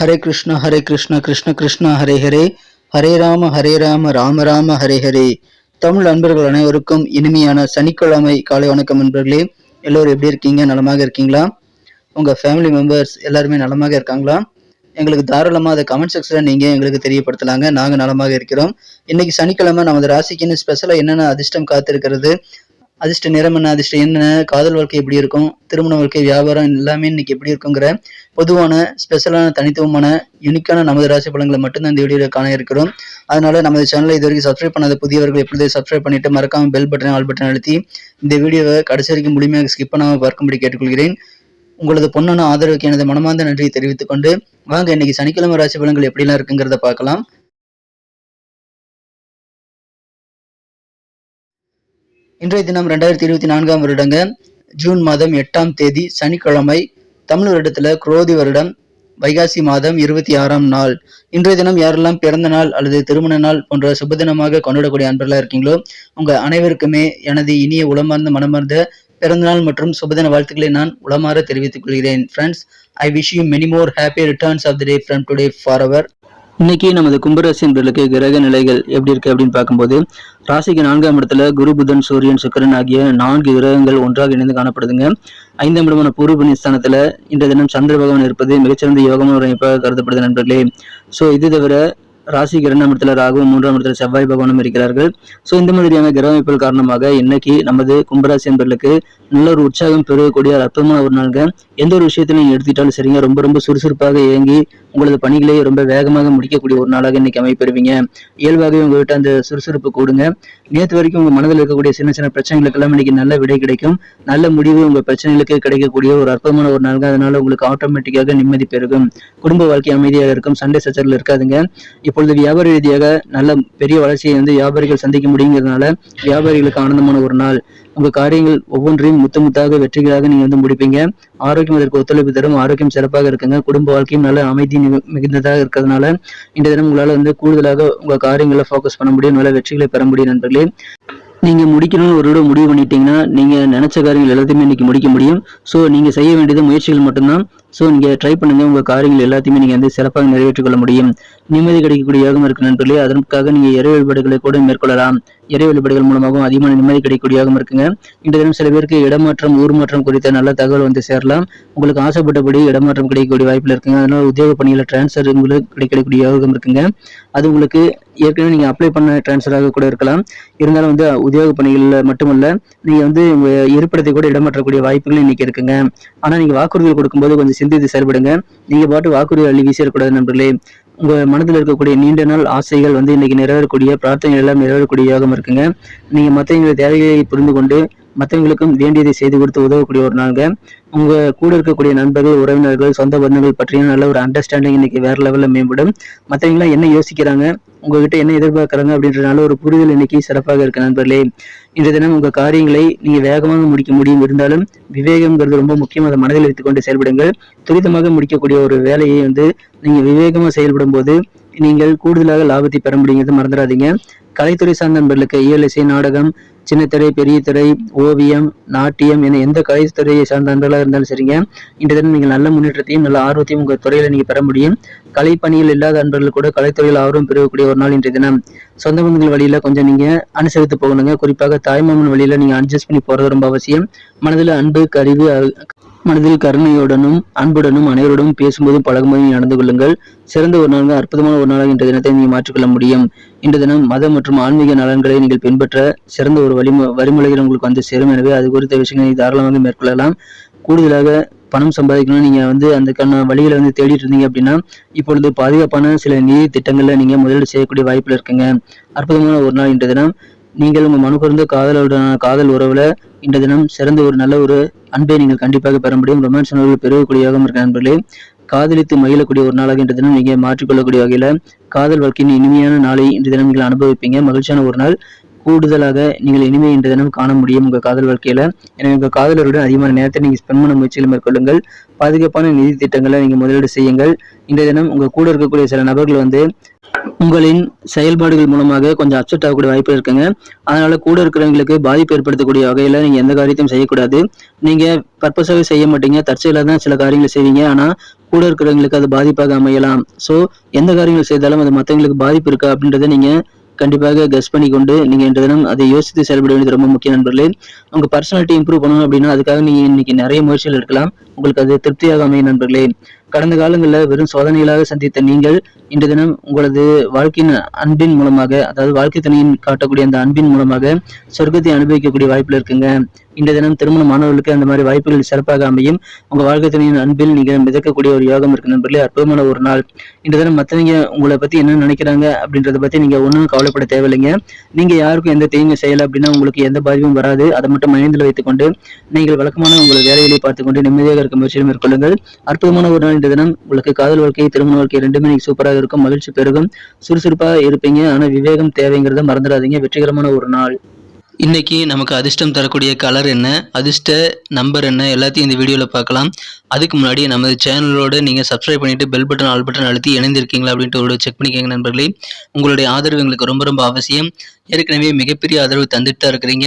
ஹரே கிருஷ்ண ஹரே கிருஷ்ண கிருஷ்ண கிருஷ்ண ஹரே ஹரே. ஹரே ராம ஹரே ராம ராம ராம ஹரே ஹரே. தமிழ் அன்பர்கள் அனைவருக்கும் இனிமையான சனிக்கிழமை காலை வணக்கம் நண்பர்களே. எல்லோரும் எப்படி இருக்கீங்க? நலமாக இருக்கீங்களா? உங்கள் ஃபேமிலி மெம்பர்ஸ் எல்லாருமே நலமாக இருக்காங்களா? எங்களுக்கு தாராளமாக அதை கமெண்ட் செக்ஷனில் நீங்கள் எங்களுக்கு தெரியப்படுத்தலாங்க. நாங்கள் நலமாக இருக்கிறோம். இன்னைக்கு சனிக்கிழமை நமது ராசிக்குன்னு ஸ்பெஷலாக என்னென்ன அதிர்ஷ்டம் காத்திருக்கிறது? அதிர்ஷ்ட நிறம் என்ன அதிர்ஷ்டம் என்ன காதல் வாழ்க்கை எப்படி இருக்கும் திருமண வாழ்க்கை வியாபாரம் எல்லாமே இன்னைக்கு எப்படி இருக்குங்கிற பொதுவான ஸ்பெஷலான தனித்துவமான யூனிக்கான நமது ராசி பலன்களை மட்டும்தான் இந்த வீடியோவில் காண இருக்கிறோம். அதனால நமது சேனலை இது வரைக்கும் சப்ஸ்கிரைப் பண்ணாத புதியவர்கள் எப்படி சப்ஸ்கிரைப் பண்ணிட்டு மறக்காம பெல் பட்டன் ஆல் பட்டன் அழுத்தி இந்த வீடியோவை கடைசி வரைக்கும் முழுமையாக ஸ்கிப் பண்ணாமல் பார்க்கும்படி கேட்டுக்கொள்கிறேன். உங்களது பொண்ணான ஆதரவுக்கு எனது மனமார்ந்த நன்றியை தெரிவித்துக் கொண்டு வாங்க இன்னைக்கு சனிக்கிழமை ராசி பலன்கள் எப்படிலாம் இருக்குங்கிறத பார்க்கலாம். இன்றைய தினம் ரெண்டாயிரத்தி இருபத்தி நான்காம் வருடங்க ஜூன் மாதம் எட்டாம் தேதி சனிக்கிழமை தமிழ் வருடத்துல குரோதி வருடம் வைகாசி மாதம் இருபத்தி ஆறாம் நாள். இன்றைய தினம் யாரெல்லாம் பிறந்த நாள் அல்லது திருமண நாள் போன்ற சுபதினமாக கொண்டாடக்கூடிய அன்பர்களாக இருக்கீங்களோ உங்க அனைவருக்குமே எனது இனிய உளமார்ந்த மனமார்ந்த பிறந்தநாள் மற்றும் சுபதின வாழ்த்துக்களை நான் உளமாற தெரிவித்துக் கொள்கிறேன். Friends I wish you many more happy returns of the day from today for our இன்னைக்கு நமது கும்பராசி என்பர்களுக்கு கிரக நிலைகள் எப்படி இருக்கு அப்படின்னு பார்க்கும்போது ராசிக்கு நான்காம் இடத்துல குரு புதன் சூரியன் சுக்கரன் ஆகிய நான்கு கிரகங்கள் ஒன்றாக இணைந்து காணப்படுதுங்க. ஐந்தாம் இடமான பூர்வ புண்ணியஸ்தானத்துல இன்றைய தினம் சந்திர பகவான் இருப்பது மிகச்சிறந்த யோகமான ஒரு அமைப்பாக கருதப்படுது நண்பர்களே. ஸோ இது தவிர ராசிக்கு இரண்டாம் இடத்துல ராகு மூன்றாம் இடத்துல செவ்வாய் பகவானும் இருக்கிறார்கள். ஸோ இந்த மாதிரியான கிரக அமைப்புகள் காரணமாக இன்னைக்கு நமது கும்பராசி என்பர்களுக்கு நல்ல ஒரு உற்சாகம் பெருகக்கூடிய அற்புதமான ஒரு நாள்கள் எந்த ஒரு விஷயத்திலும் நீங்க எடுத்துட்டாலும் சரிங்க. ரொம்ப ரொம்ப சுறுசுறுப்பாக இயங்கி உங்களது பணிகளை ரொம்ப வேகமாக முடிக்கக்கூடிய ஒரு நாளாக இன்னைக்கு அமைப்பெறுவீங்க இயல்பாகவே உங்ககிட்ட அந்த சுறுசுறுப்பு கூடுங்க. நேற்று வரைக்கும் உங்க மனதில் இருக்கக்கூடிய சின்ன சின்ன பிரச்சனைகளுக்கெல்லாம் இன்னைக்கு நல்ல விடை கிடைக்கும். நல்ல முடிவு உங்க பிரச்சனைகளுக்கு கிடைக்கக்கூடிய ஒரு அற்புதமான ஒரு நாள். அதனால உங்களுக்கு ஆட்டோமேட்டிக்காக நிம்மதி பெருகும். குடும்ப வாழ்க்கை அமைதியாக இருக்கும். சண்டை சச்சரவு இருக்காதுங்க. இப்பொழுது வியாபார ரீதியாக நல்ல பெரிய வளர்ச்சியை வந்து வியாபாரிகள் சந்திக்க முடியுங்கிறதுனால வியாபாரிகளுக்கு ஆனந்தமான ஒரு நாள். உங்க காரியங்கள் ஒவ்வொன்றையும் முத்து முத்தாக வெற்றிகளாக நீங்க வந்து முடிப்பீங்க. ஆரோக்கியம் அதற்கு ஒத்துழைப்பு தரும். ஆரோக்கியம் சிறப்பாக இருக்குங்க. குடும்ப வாழ்க்கையும் நல்ல அமைதி மிகுந்ததாக இருக்கிறதுனால இந்த தினம் உங்களால வந்து கூடுதலாக உங்க காரியங்களை ஃபோக்கஸ் பண்ண முடியும். நல்ல வெற்றிகளை பெற முடியும் நண்பர்களே. நீங்க முடிக்கணும்னு ஒரு விட முடிவு பண்ணிட்டீங்கன்னா நீங்க நினைச்ச காரியங்கள் எல்லாத்தையுமே இன்னைக்கு முடிக்க முடியும். ஸோ நீங்க செய்ய வேண்டியது முயற்சிகள் மட்டும்தான். ஸோ நீங்கள் ட்ரை பண்ணுங்க. உங்கள் காரியங்கள் எல்லாத்தையுமே நீங்கள் வந்து சிறப்பாக நிறைவேற்றிக் கொள்ள முடியும். நிம்மதி கிடைக்கக்கூடிய யோகம் இருக்கு நண்பர்களே. அதற்காக நீங்க இறை வழிபாடுகளை கூட மேற்கொள்ளலாம். இறை வழிபாடுகள் மூலமாகவும் அதிகமான நிம்மதி கிடைக்கக்கூடிய யோகம் இருக்குங்க. இந்த தினம் சில பேருக்கு இடமாற்றம் ஊர் மாற்றம் குறித்த நல்ல தகவல் வந்து சேரலாம். உங்களுக்கு ஆசைப்பட்டபடி இடமாற்றம் கிடைக்கக்கூடிய வாய்ப்பில் இருக்குங்க. அதனால் உத்தியோக பணியில டிரான்ஸ்ஃபர் உங்களுக்கு கிடைக்கக்கூடிய யோகம் இருக்குங்க. அது உங்களுக்கு ஏற்கனவே நீங்க அப்ளை பண்ண டிரான்ஸ்ஃபராக கூட இருக்கலாம். இருந்தாலும் வந்து உத்தியோக பணிகளில் மட்டுமல்ல நீங்கள் வந்து உங்க இருப்பிடத்தை கூட இடமாற்றக்கூடிய வாய்ப்புகள் இன்னைக்கு இருக்குங்க. ஆனால் நீங்கள் வாக்குறுதிகள் கொடுக்கும்போது கொஞ்சம் சிந்தித்து செயல்படுங்க. நீங்க பாட்டு வாக்குறுதி அள்ளி வீசிடக்கூடாது நண்பர்களே. உங்க மனதில் இருக்கக்கூடிய நீண்ட நாள் ஆசைகள் வந்து இன்னைக்கு நிறைவேறக்கூடிய பிரார்த்தனைகள் எல்லாம் நிறைவேறக்கூடிய யோகம் இருக்குங்க. நீங்க மற்றவங்களுடைய தேவைகளை புரிந்து கொண்டு மற்றவங்களுக்கும் வேண்டியதை செய்து கொடுத்து உதவக்கூடிய ஒரு நாளுங்க. உங்க கூட இருக்கக்கூடிய நண்பர்கள் உறவினர்கள் சொந்த பந்தங்கள் பற்றிய நல்ல ஒரு அண்டர்ஸ்டாண்டிங் இன்னைக்கு வேற லெவல்ல மேம்படும். மற்றவங்களாம் என்ன யோசிக்கிறாங்க? உங்ககிட்ட என்ன எதிர்பார்க்கறாங்க? அப்படின்ற ஒரு புரிதல் இன்னைக்கு சிறப்பாக இருக்கு நண்பர்களே. இன்றைய தினம் உங்க காரியங்களை நீங்க வேகமாக முடிக்க முடியும் இருந்தாலும் விவேகம்ங்கிறது ரொம்ப முக்கியம் அதை மனதில் வைத்துக்கொண்டு செயல்படுங்கள். துரிதமாக முடிக்கக்கூடிய ஒரு வேலையை வந்து நீங்க விவேகமா செயல்படும் போது நீங்கள் கூடுதலாக லாபத்தை பெற முடியுங்கிறது மறந்துடாதீங்க. கலைத்துறை சார்ந்த நண்பர்களுக்கு இயல் இசை நாடகம் சின்னத்திரை பெரிய திரை ஓவியம் நாட்டியம் என எந்த கலைத்துறையை சார்ந்த நண்பர்களாக இருந்தாலும் சரிங்க. இன்றைய தினம் நீங்கள் நல்ல முன்னேற்றத்தையும் நல்ல ஆர்வத்தையும் உங்கள் துறையில நீங்க பெற முடியும். கலை பணியில் இல்லாத அன்பர்கள் கூட கலைத்துறையில் ஆர்வம் பெறக்கூடிய ஒரு நாள் இன்றைய தினம். சொந்த பந்தங்கள் வழியில கொஞ்சம் நீங்க அனுசரித்து போகணுங்க. குறிப்பாக தாய்மாமன் வழியில நீங்க அட்ஜஸ்ட் பண்ணி போறது ரொம்ப அவசியம். மனதில் அன்பு கருவி மனதில் கருணையுடனும் அன்புடனும் அனைவருடனும் பேசும்போதும் பழகும்போதும் நடந்து கொள்ளுங்கள். சிறந்த ஒரு நாளாக அற்புதமான ஒரு நாளாக இன்றைய தினத்தை நீங்கள் மாற்றிக்கொள்ள முடியும். இன்று தினம் மத மற்றும் ஆன்மீக நலன்களை நீங்கள் பின்பற்ற சிறந்த ஒரு வழிமு வழிமுறைகள் உங்களுக்கு வந்து சேரும். எனவே அது குறித்த விஷயங்களை தாராளமாக மேற்கொள்ளலாம். கூடுதலாக பணம் சம்பாதிக்கணும் நீங்கள் வந்து அதுக்கான வழிகளை வந்து தேடிட்டு இருந்தீங்க அப்படின்னா இப்பொழுது பாதுகாப்பான சில நிதி திட்டங்களில் நீங்கள் முதலீடு செய்யக்கூடிய வாய்ப்பில் இருக்குங்க. அற்புதமான ஒரு நாள் இன்றைய தினம். நீங்கள் உங்கள் மனு மனுக்குறந்த காதலுடனான காதல் உறவில் இந்த தினம் சிறந்த ஒரு நல்ல ஒரு அன்பை நீங்கள் கண்டிப்பாக பெற முடியும். ரொமான்ஸ் உணர்வு பெருகக்கூடிய யோகம் இருக்க நண்பர்களே காதலித்து மகிழக்கூடிய ஒரு நாளாக இன்று தினம் நீங்க மாற்றிக்கொள்ளக்கூடிய வகையில காதல் வாழ்க்கையின் இனிமையான நாளை இன்று தினம் நீங்கள் அனுபவிப்பீங்க. மகிழ்ச்சியான ஒரு நாள். கூடுதலாக நீங்கள் இனிமே இன்று தினம் காண முடியும் உங்கள் காதல் வாழ்க்கையில. எனவே உங்கள் காதலருடன் அதிகமான நேரத்தை நீங்கள் ஸ்பெண்ட் பண்ண முயற்சிகளை மேற்கொள்ளுங்கள். பாதுகாப்பான நிதி திட்டங்களை நீங்கள் முதலீடு செய்யுங்கள். இன்றைய தினம் உங்கள் கூட இருக்கக்கூடிய சில நபர்கள் வந்து உங்களின் செயல்பாடுகள் மூலமாக கொஞ்சம் அப்செட் ஆகக்கூடிய வாய்ப்பு இருக்குங்க. அதனால கூட இருக்கிறவங்களுக்கு பாதிப்பு ஏற்படுத்தக்கூடிய வகையில நீங்க எந்த காரியத்தையும் செய்யக்கூடாது. நீங்க பர்பஸாக செய்ய மாட்டீங்க. தற்செயலாக தான் சில காரியங்களை செய்வீங்க. ஆனா கூட இருக்கிறவங்களுக்கு அது பாதிப்பாக அமையலாம். ஸோ எந்த காரியங்கள் செய்தாலும் அது மற்றவங்களுக்கு பாதிப்பு இருக்கா அப்படின்றத நீங்க கண்டிப்பாக கெஸ் பண்ணி கொண்டு நீங்க இன்று தினம் அதை யோசித்து செயல்பட வேண்டியது ரொம்ப முக்கிய நண்பர்களே. உங்க பர்சனாலிட்டி இம்ப்ரூவ் பண்ணணும் அப்படின்னா அதுக்காக நீங்க இன்னைக்கு நிறைய முயற்சிகள் எடுக்கலாம். உங்களுக்கு அது திருப்தியாக அமையும் நண்பர்களே. கடந்த காலங்களில் வெறும் சோதனைகளாக சந்தித்த நீங்கள் இன்று தினம் உங்களது வாழ்க்கையின் அன்பின் மூலமாக அதாவது வாழ்க்கை துணையின் காட்டக்கூடிய அந்த அன்பின் மூலமாக சொர்க்கத்தை அனுபவிக்கக்கூடிய வாய்ப்பில் இருக்குங்க. இன்று தினம் திருமண மாணவர்களுக்கு அந்த மாதிரி வாய்ப்புகள் சிறப்பாக அமையும். உங்க வாழ்க்கை துணையின் அன்பில் நீங்கள் மிதக்கக்கூடிய ஒரு யோகம் இருக்கு நண்பர்களே அற்புதமான ஒரு நாள். இன்று தினம் மற்றவங்க உங்களை பத்தி என்ன நினைக்கிறாங்க அப்படின்றத பத்தி நீங்க ஒன்றும் கவலைப்பட தேவையில்லைங்க. நீங்க யாருக்கும் எந்த தீங்கு செய்யல அப்படின்னா உங்களுக்கு எந்த பாதிப்பும் வராது. அதை மட்டும் மைண்டில் வைத்துக்கொண்டு நீங்கள் வழக்கமான உங்கள் வேலைகளை பார்த்துக்கொண்டு நிம்மதியாக இருக்க முயற்சியை மேற்கொள்ளுங்கள். அற்புதமான ஒரு நாள் இந்த தினம் உங்களுக்கு காதல் வாழ்க்கை திருமண வாழ்க்கை ரெண்டுமே நீங்க சூப்பராக இருக்கும். மகிழ்ச்சி பெருகும். சுறுசுறுப்பாக இருப்பீங்க. ஆனால் விவேகம் தேவைங்கிறத மறந்துடாதீங்க. வெற்றிகரமான ஒரு நாள். இன்னைக்கு நமக்கு அதிர்ஷ்டம் தரக்கூடிய கலர் என்ன? அதிர்ஷ்ட நம்பர் என்ன? எல்லாத்தையும் இந்த வீடியோவில் பார்க்கலாம். அதுக்கு முன்னாடி நமது சேனலோடு நீங்கள் சப்ஸ்கிரைப் பண்ணிட்டு பெல் பட்டன் ஆல் பட்டன் அழுத்தி இணைந்திருக்கீங்களா அப்படின்ட்டு ஒரு செக் பண்ணிக்கோங்க நண்பர்களே. உங்களுடைய ஆதரவு எங்களுக்கு ரொம்ப ரொம்ப அவசியம். ஏற்கனவே மிகப்பெரிய ஆதரவு தந்துட்டு தான் இருக்கிறீங்க.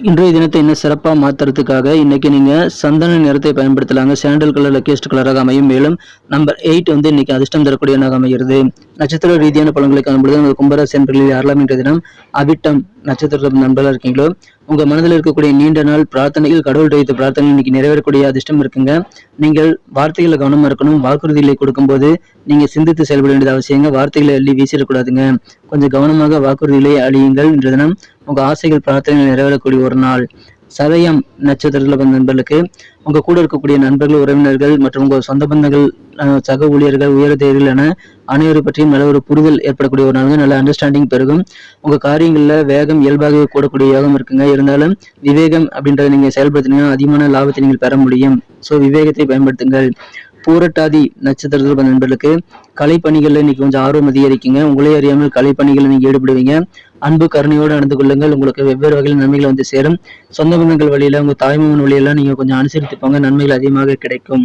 இன்றைய தினத்தை இன்னும் சிறப்பாக மாற்றுறதுக்காக இன்னைக்கு நீங்கள் சந்தன நிறத்தை பயன்படுத்தலாங்க. சாண்டல் கலர் லக்கியஸ்ட் கலராக அமையும். மேலும் நம்பர் எயிட் வந்து இன்னைக்கு அதிர்ஷ்டம் தரக்கூடிய எண்ணாக அமைகிறது. நட்சத்திர ரீதியான பழங்களை காணும்பொழுது நமது கும்பராசி என்பர்களில் யாரெல்லாம் இன்றைய தினம் அவிட்டம் நட்சத்திர நண்பர்களாக இருக்கீங்களோ உங்க மனதில் இருக்கக்கூடிய நீண்ட நாள் பிரார்த்தனைகள் கடவுள் வைத்த பிரார்த்தனை இன்னைக்கு நிறைவேறக்கூடிய அதிர்ஷ்டம் இருக்குங்க. நீங்கள் வார்த்தைகளை கவனமா இருக்கணும். வாக்குறுதிகளை கொடுக்கும்போது நீங்க சிந்தித்து செயல்பட வேண்டியது அவசியங்க. வார்த்தைகளை அள்ளி வீசிடக்கூடாதுங்க. கொஞ்சம் கவனமாக வாக்குறுதிகளை அழியுங்கள். என்ற தினம் உங்க ஆசைகள் பிரார்த்தனைகள் நிறைவேறக்கூடிய ஒரு நாள். சதயம் நட்சத்திரத்தில் வந்த நண்பர்களுக்கு உங்க கூட இருக்கக்கூடிய நண்பர்கள் உறவினர்கள் மற்றும் உங்க சொந்த பந்தங்கள் சக ஊழியர்கள் உயரதிகாரிகள் என அனைவரை பற்றியும் நல்ல ஒரு புரிதல் ஏற்படக்கூடிய ஒரு நாள் நல்ல அண்டர்ஸ்டாண்டிங் பெருகும். உங்க காரியங்கள்ல வேகம் இயல்பாகவே கூடக்கூடிய யோகம் இருக்குங்க. இருந்தாலும் விவேகம் அப்படின்றத நீங்க செயல்படுத்தினீங்கன்னா அதிகமான லாபத்தை நீங்கள் பெற முடியும். ஸோ விவேகத்தை பயன்படுத்துங்கள். பூரட்டாதி நட்சத்திரத்தில் வந்த நண்பர்களுக்கு கலைப்பணிகளில் இன்னைக்கு கொஞ்சம் ஆர்வம் அதிகரிக்குங்க உங்களே அறியாமல் கலைப்பணிகளில் நீங்க ஈடுபடுவீங்க. அன்பு கருணையோடு நடந்து கொள்ளுங்கள். உங்களுக்கு வெவ்வேறு வகையில் நன்மைகள் வந்து சேரும். சொந்த பந்தங்கள் வழியில உங்க தாய்மாமன் வழியெல்லாம் நீங்க கொஞ்சம் அனுசரித்து போங்க. நன்மைகள் அதிகமாக கிடைக்கும்.